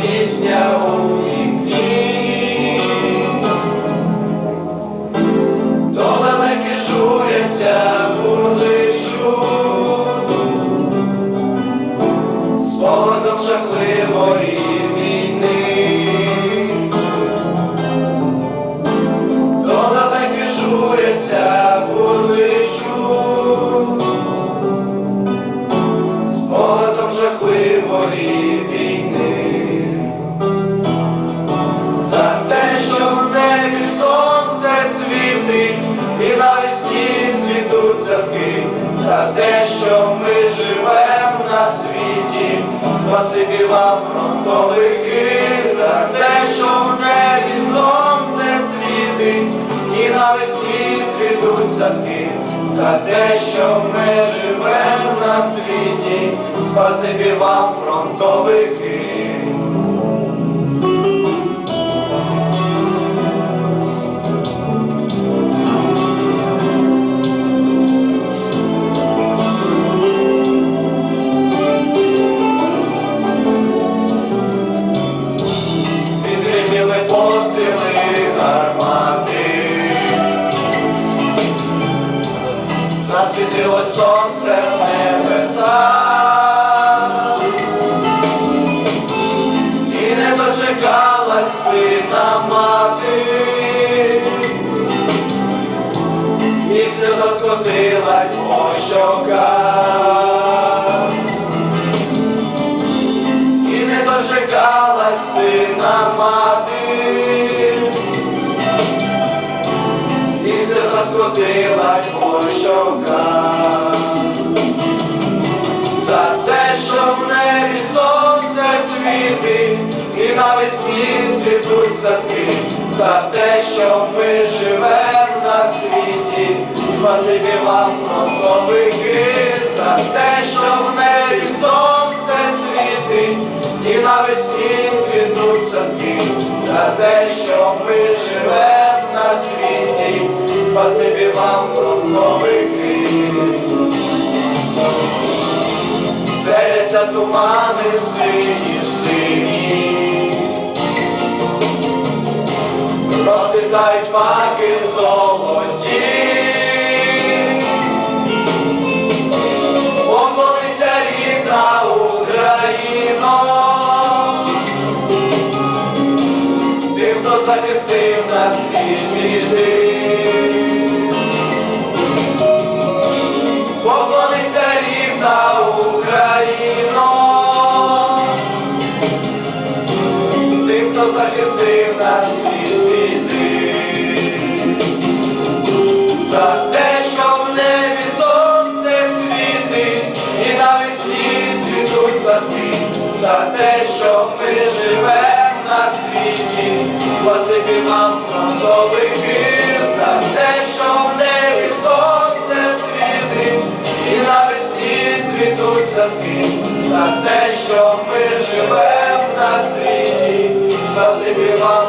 пісня у вікні, то лелеки журяться, бурличу, спогадом жахливої війни, то лелеки журяться, бурличу, і навесні цвітуть садки, за те, що ми живем на світі, спасибі вам, фронтовики, за те, що в небі сонце світить, і навесні цвітуть садки, за те, що ми живем на світі, спасибі вам, фронтовики. Засвітило сонце небеса, і не дочекалась сина мати, і сльоза скотилась по щоках. І не дочекалась сина мати, скотилась по. За те, що в небі сонце світить, і навесні цвітуть садки, за те, що ми живем на світі, спасибі вам, фронтовики, за те, що в небі сонце світить, і навесні цвітуть садки, за те, що ми живем Стеляться тумани сині, сині, розлітають маки золоті, поклонися рідна Україно, тим, хто захистив нас від біди. Поклонися рідна за те, що ми живемо на світі, спасибі вам, фронтовики, за те, що в небі сонце світить, і навесні цвітуть садки, за те, що ми живем на світі, спасибі вам.